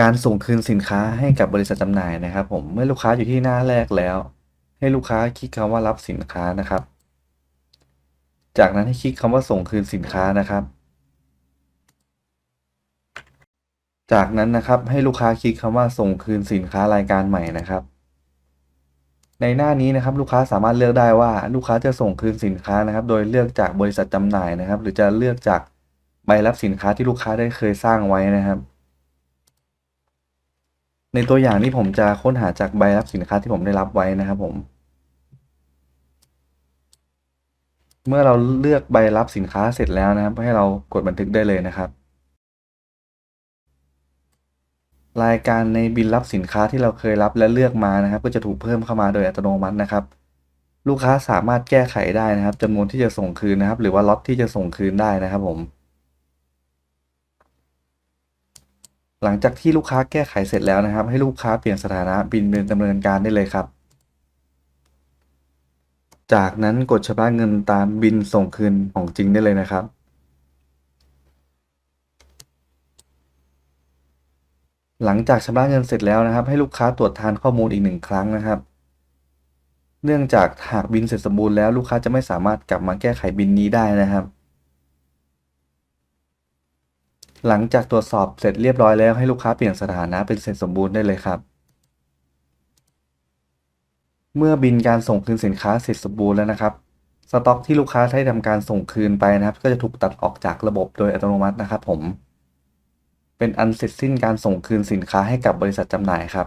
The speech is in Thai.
การส่งคืนสินค้าให้กับบริษัทจำหน่ายนะครับ ผมเมื่อลูกค้าอยู่ที่หน้าแรกแล้ว ให้ลูกค้าคลิกคำว่ารับสินค้านะครับ จากนั้นให้คลิกคำว่าส่งคืนสินค้านะครับ จากนั้นนะครับให้ลูกค้าคลิกคำว่าส่งคืนสินค้ารายการใหม่นะครับในหน้านี้นะครับลูกค้าสามารถเลือกได้ว่าลูกค้าจะส่งคืนสินค้านะครับ โดยเลือกจากบริษัทจำหน่ายนะครับ หรือจะเลือกจากใบรับสินค้าที่ลูกค้าได้เคยสร้างไว้นะครับ ในตัวอย่างนี้ผมจะค้นหาจากใบรับสินค้าที่ผมได้รับไว้นะครับผม เมื่อเราเลือกใบรับสินค้าเสร็จแล้วนะครับให้เรากดบันทึกได้เลยนะครับ รายการในบินรับสินค้าที่เราเคยรับและเลือกมานะครับ ก็จะถูกเพิ่มเข้ามาโดยอัตโนมัตินะครับ ลูกค้าสามารถแก้ไขได้นะครับจำนวนที่จะส่งคืนนะครับ หรือว่าล็อตที่จะส่งคืนได้นะครับผม หลังจากที่ลูกค้าแก้ไขเสร็จแล้วนะครับ ให้ลูกค้าเปลี่ยนสถานะบินเป็นดำเนินการได้เลยครับ จากนั้นกดชำระเงินตามบินส่งคืนของจริงได้เลยนะครับหลังจากชำระเงินเสร็จแล้วนะครับ ให้ลูกค้าตรวจทานข้อมูลอีกหนึ่งครั้งนะครับ เนื่องจากหากบินเสร็จสมบูรณ์แล้วลูกค้าจะไม่สามารถกลับมาแก้ไขบินนี้ได้นะครับ หลังจากตรวจสอบเสร็จเรียบร้อยแล้วให้ลูกค้าเปลี่ยนสถานะเป็นเสร็จสมบูรณ์ได้เลยครับ เมื่อบินการส่งคืนสินค้าเสร็จสมบูรณ์แล้วนะครับ สต็อกที่ลูกค้าได้ทำการส่งคืนไปนะครับ ก็จะถูกตัดออกจากระบบโดยอัตโนมัตินะครับ ผม เป็นอันเสร็จสิ้นการส่งคืนสินค้าให้กับบริษัทจำหน่ายครับ